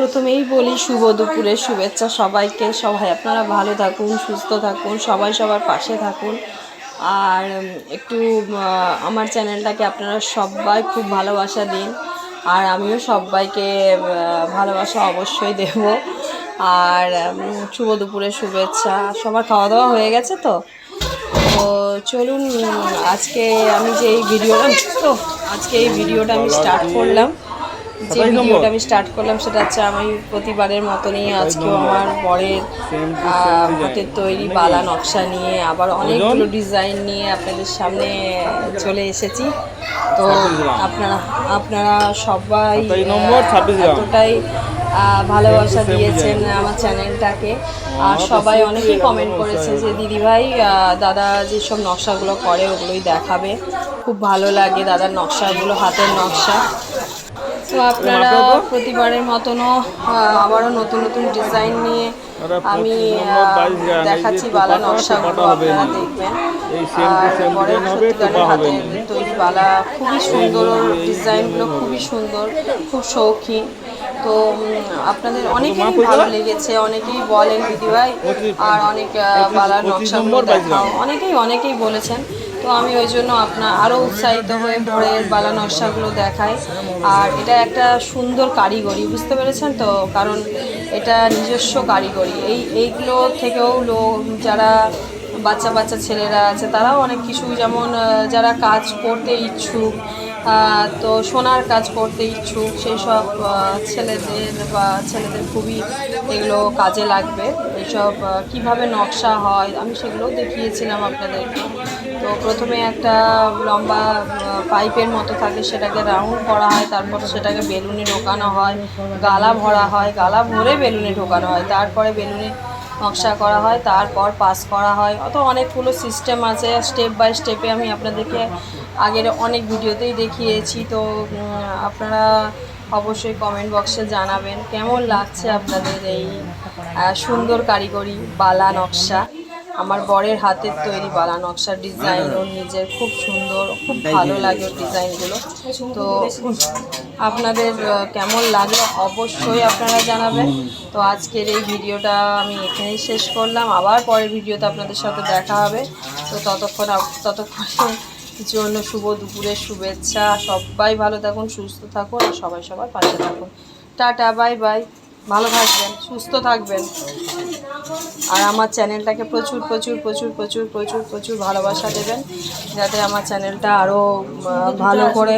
প্রথমেই বলি শুভ দুপুরের শুভেচ্ছা সবাইকে। সবাই আপনারা ভালো থাকুন, সুস্থ থাকুন, সবাই সবার পাশে থাকুন। আর একটু আমার চ্যানেলটাকে আপনারা সবাই খুব ভালোবাসা দিন। আর আমিও সবাইকে ভালোবাসা অবশ্যই দেব। আর শুভ দুপুরের শুভেচ্ছা। সবার খাওয়া দাওয়া হয়ে গেছে তো? তো চলুন, আজকে আমি যে এই ভিডিওটা, তো আজকে এই ভিডিওটা আমি স্টার্ট করলাম। যে ভিডিওটা আমি স্টার্ট করলাম সেটা হচ্ছে আমি প্রতিবারের মতনই আজকেও আমার বরের হাতের তৈরি বালা নকশা নিয়ে আবার অনেকগুলো ডিজাইন নিয়ে আপনাদের সামনে চলে এসেছি। তো আপনারা আপনারা সবাই নম্বর, এতটাই ভালোবাসা দিয়েছেন আমার চ্যানেলটাকে আর সবাই অনেকেই কমেন্ট করেছে যে দিদিভাই দাদা যেসব নকশাগুলো করে ওগুলোই দেখাবে। খুব ভালো লাগে দাদার নকশাগুলো হাতের নকশা। তো আপনারা প্রতিবারের মতনও আবারও নতুন নতুন ডিজাইন নিয়ে আমি দেখাচ্ছি বালা নকশাগুলো আপনারা দেখবেন। আর সত্যিকারের। তৈরি বালা খুবই সুন্দর ডিজাইনগুলো খুবই সুন্দর খুব শৌখিন। তো আপনাদের অনেকেই ভালো লেগেছে অনেকেই বলেন দিদিভাই আর অনেক বালার নকশাগুলো দেখাও। অনেকেই অনেকেই বলেছেন তো আমি ওই জন্য আপনার আরও উৎসাহিত হয়ে ভোরের বালা নকশাগুলো দেখাই। আর এটা একটা সুন্দর কারিগরি, বুঝতে পেরেছেন তো? কারণ এটা নিজস্ব কারিগরি। এই, এইগুলো থেকেও লোক, যারা বাচ্চা বাচ্চা ছেলেরা আছে, তারাও অনেক কিছু যেমন যারা কাজ করতে ইচ্ছুক তো সোনার কাজ করতে ইচ্ছুক সেই সব ছেলেদের বা ছেলেদের খুবই এগুলো কাজে লাগবে। এইসব কীভাবে নকশা হয়, আমি সেগুলো দেখিয়েছিলাম আপনাদেরকে। তো প্রথমে একটা লম্বা পাইপের মতো থাকে, সেটাকে রাউন্ড করা হয়, তারপর সেটাকে বেলুনে ঢোকানো হয়, গালা ভরা হয়, গালা ভরে বেলুনে ঢোকানো হয়, তারপরে বেলুনে নকশা করা হয়, তারপর পাস করা হয়। অত অনেকগুলো সিস্টেম আছে। স্টেপ বাই স্টেপে আমি আপনাদেরকে আগের অনেক ভিডিওতেই দেখিয়েছি। তো আপনারা অবশ্যই কমেন্ট বক্সে জানাবেন, কেমন লাগছে আপনাদের এই সুন্দর কারিগরি বালা নকশা? আমার বরের হাতের তৈরি বালা নকশার ডিজাইন ওর নিজের খুব সুন্দর, খুব ভালো লাগে ওর ডিজাইনগুলো তো আপনাদের কেমন লাগল অবশ্যই আপনারা জানাবেন। তো আজকের এই ভিডিওটা আমি এখানেই শেষ করলাম। আবার পরের ভিডিওতে আপনাদের সাথে দেখা হবে। তো ততক্ষণ ততক্ষণের জন্য শুভ দুপুরের শুভেচ্ছা। সবাই ভালো থাকুন, সুস্থ থাকুন, আর সবাই সবার পাশে থাকুন। Tata, bye bye. ভালো থাকবেন, সুস্থ থাকবেন। আর আমার চ্যানেলটাকে প্রচুর প্রচুর প্রচুর প্রচুর প্রচুর প্রচুর ভালোবাসা দেবেন যাতে আমার চ্যানেলটা আরও ভালো করে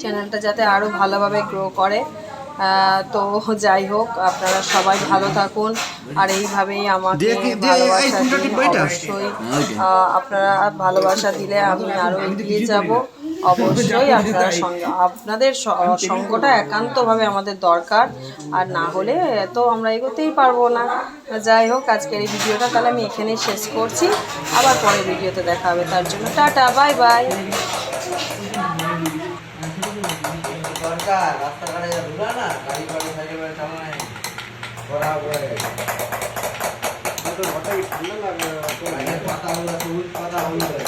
চ্যানেলটা যাতে আরও ভালোভাবে গ্রো করে। তো যাই হোক আপনারা সবাই ভালো থাকুন আর এইভাবেই আমাকে ভালোবাসা দিন অবশ্যই আপনারা ভালোবাসা দিলে আমি আরও এগিয়ে যাব। অবশ্যই আপনারা সঙ্গে। আপনাদের স- সঙ্গটা একান্তভাবে আমাদের দরকার। আর না হলে তো আমরা এগোতেই পারব না। যাই হোক আজকের এই ভিডিওটা তাহলে আমি এখানেই শেষ করছি। আবার পরের ভিডিওতে দেখা হবে। তার জন্য টাটা বাই বাই। দরকার রাস্তাঘাটে যা ধুলা না গাড়ি ফাড়ি সাইকেল চালানো করা করে গাছের পাতাগুলো সবুজ পাতা হয়ে যায়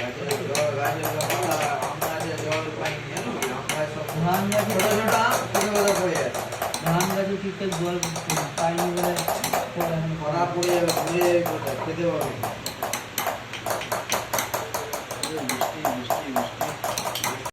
গাছের জল গাছের জল আম গাছের জল পাইনি জানো আম গাছ সব ধান গাছে ধান গাছে ঠিকঠাক জল পাইনি বলে পড়ে পড়ে যাবে খেতে পারবে না।